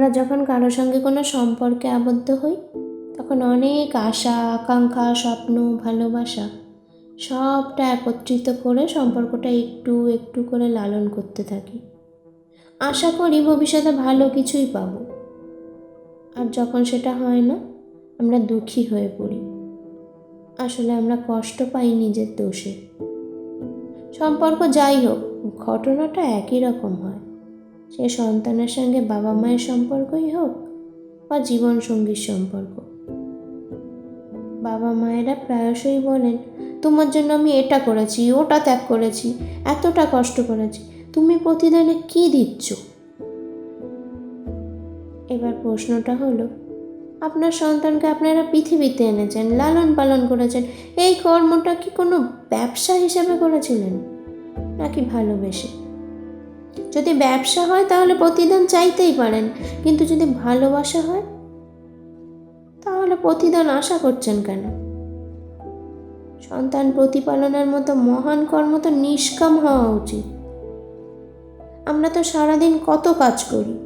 আমরা যখন কারোর সঙ্গে কোনো সম্পর্কে আবদ্ধ হই, তখন অনেক আশা, আকাঙ্ক্ষা, স্বপ্ন, ভালোবাসা সবটা একত্রিত করে সম্পর্কটা একটু একটু করে লালন করতে থাকি। আশা করি ভবিষ্যতে ভালো কিছুই পাবো। আর যখন সেটা হয় না, আমরা দুঃখী হয়ে পড়ি। আসলে আমরা কষ্ট পাই নিজের দোষে। সম্পর্ক যাই হোক, ঘটনাটা একই রকম হয়। সে সন্তানের সঙ্গে বাবা মায়ের সম্পর্কই হোক বা জীবনসঙ্গীর সম্পর্ক। বাবা মায়েরা প্রায়শই বলেন, তোমার জন্য আমি এটা করেছি, ওটা ত্যাগ করেছি, এতটা কষ্ট করেছি, তুমি প্রতিদানে কি দিচ্ছ? এবার প্রশ্নটা হলো, আপনার সন্তানকে আপনারা পৃথিবীতে এনেছেন, লালন পালন করেছেন, এই কর্মটা কি কোনো ব্যবসা হিসেবে করেছিলেন? নাকি ভালোবেসে? যদি ব্যবসা হয় তাহলে প্রতিদান চাইতেই পারেন, কিন্তু যদি ভালোবাসা হয়, তাহলে প্রতিদান আশা করছেন কেন? সন্তান প্রতিপালনের মতো মহান কর্ম তো নিষ্কাম হওয়া উচিত। আমরা তো সারাদিন কত কাজ করি।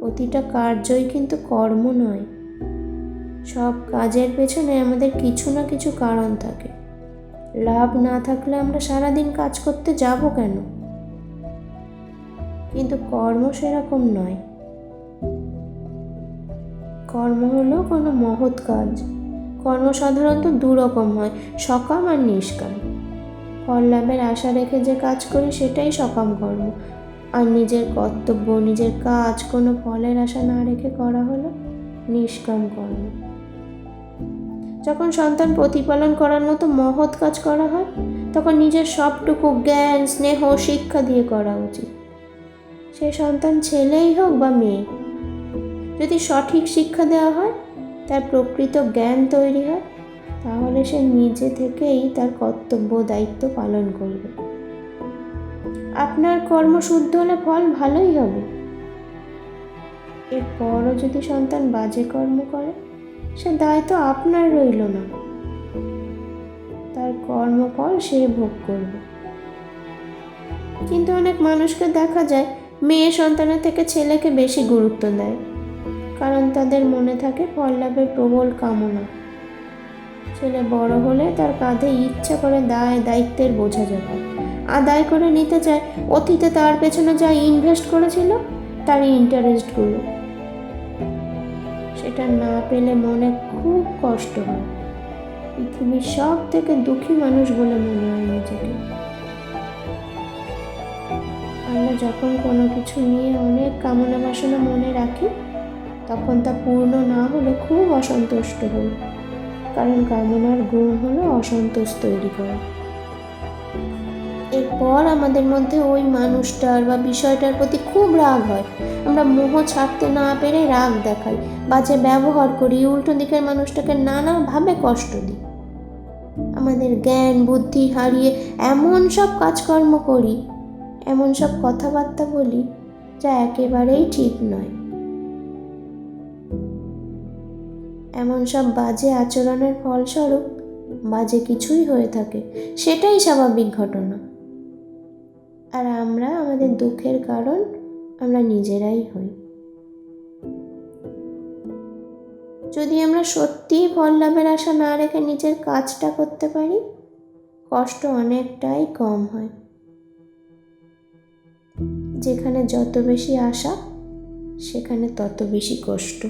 প্রতিটা কার্যই কিন্তু কর্ম নয়। সব কাজের পেছনে আমাদের কিছু না কিছু কারণ থাকে। লাভ না থাকলে আমরা সারাদিন কাজ করতে যাব কেন? কিন্তু কর্ম সেরকম নয়। কর্ম হলো কোনো মহৎ কাজ। কর্ম সাধারণত দু রকম হয়, সকাম আর নিষ্কাম। ফল লাভের আশা রেখে যে কাজ করি সেটাই সকাম কর্ম। আর নিজের কর্তব্য, নিজের কাজ কোনো ফলের আশা না রেখে করা হলো নিষ্কাম কর্ম। যখন সন্তান প্রতিপালন করার মতো মহৎ কাজ করা হয়, তখন নিজের সবটুকু জ্ঞান, স্নেহ, শিক্ষা দিয়ে করা উচিত। সে সন্তান ছেলেই হোক বা মেয়ে, যদি সঠিক শিক্ষা দেওয়া হয়, তার প্রকৃত জ্ঞান তৈরি হয়, তাহলে সে নিজে থেকেই তার কর্তব্য দায়িত্ব পালন করবে। আপনার কর্ম শুদ্ধ হলে ফল ভালোই হবে। এরপরও যদি সন্তান বাজে কর্ম করে, সে দায় তো আপনার রইল না। তার কর্মফল সে ভোগ করবে। কিন্তু অনেক মানুষকে দেখা যায় মেয়ে সন্তানের থেকে ছেলেকে বেশি গুরুত্ব দেয়, কারণ তাদের মনে থাকে ফল লাভের প্রবল কামনা। ছেলে বড় হলে তার কাঁধে ইচ্ছা করে দায়, দায়িত্বের বোঝা যাবে আদায় করে নিতে চায়, অতীতে তার পেছনে যা ইনভেস্ট করেছিল তার ইন্টারেস্টগুলো সেটা না পেলে মনে খুব কষ্ট হয়। পৃথিবীর সব থেকে দুঃখী মানুষ বলে মনে হয় নিজেকে। আমরা যখন কোনো কিছু নিয়ে অনেক কামনা বাসনা মনে রাখি, তখন তা পূর্ণ না হলে খুব অসন্তুষ্ট হই। কারণ কামনার গুণ হলো অসন্তোষ তৈরি করা। এরপর আমাদের মধ্যে ওই মানুষটার বা বিষয়টার প্রতি খুব রাগ হয়। আমরা মোহ ছাড়তে না পেরে রাগ দেখাই বাজে ব্যবহার করি উল্টো দিকের মানুষটাকে নানাভাবে কষ্ট দিই। আমাদের জ্ঞান, বুদ্ধি হারিয়ে এমন সব কাজকর্ম করি এমন সব কথাবার্তা বলি যা একেবারেই ঠিক নয়। এমন সব বাজে আচরণের ফলস্বরূপ বাজে কিছুই হয়ে থাকে, সেটাই স্বাভাবিক ঘটনা। আর আমরা আমাদের দুঃখের কারণ আমরা নিজেরাই হই। যদি আমরা সত্যিই ফল লাভের আশা না রেখে নিজের কাজটা করতে পারি, কষ্ট অনেকটাই কম হয়। যেখানে যত বেশি আশা সেখানে তত বেশি কষ্ট।